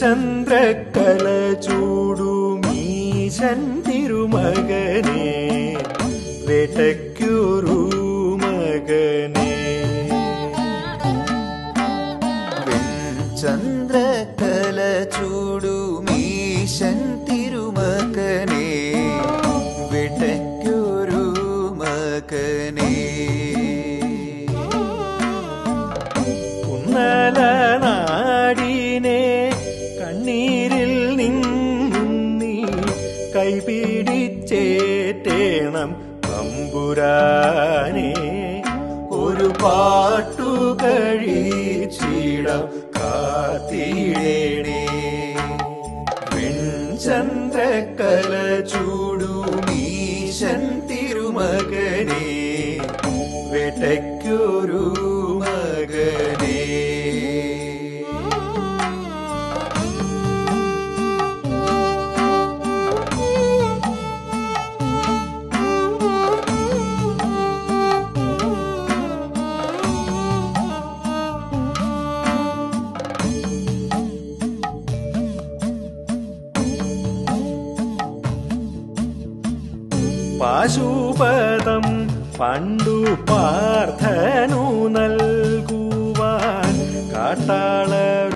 ചന്ദ്രക്കല ചൂടുമീശൻ തിരുമകനെ വേട്ടയ്ക്കൊരു മകനെ ചന്ദ്രകല ചൂടുമീശൻ കൈപിടിച്ചേറ്റേണം തമ്പുരാനെ. ഒരു പാട്ടു കഴിച്ചിടം കാത്തിടേണേ. ചൂടു ചൂടുമീശൻ തിരുമകനെ. വേട്ടയ്ക്കൊരു പാശുപതം പണ്ടു പാർത്ഥനു നൽകുവാൻ കാട്ടാള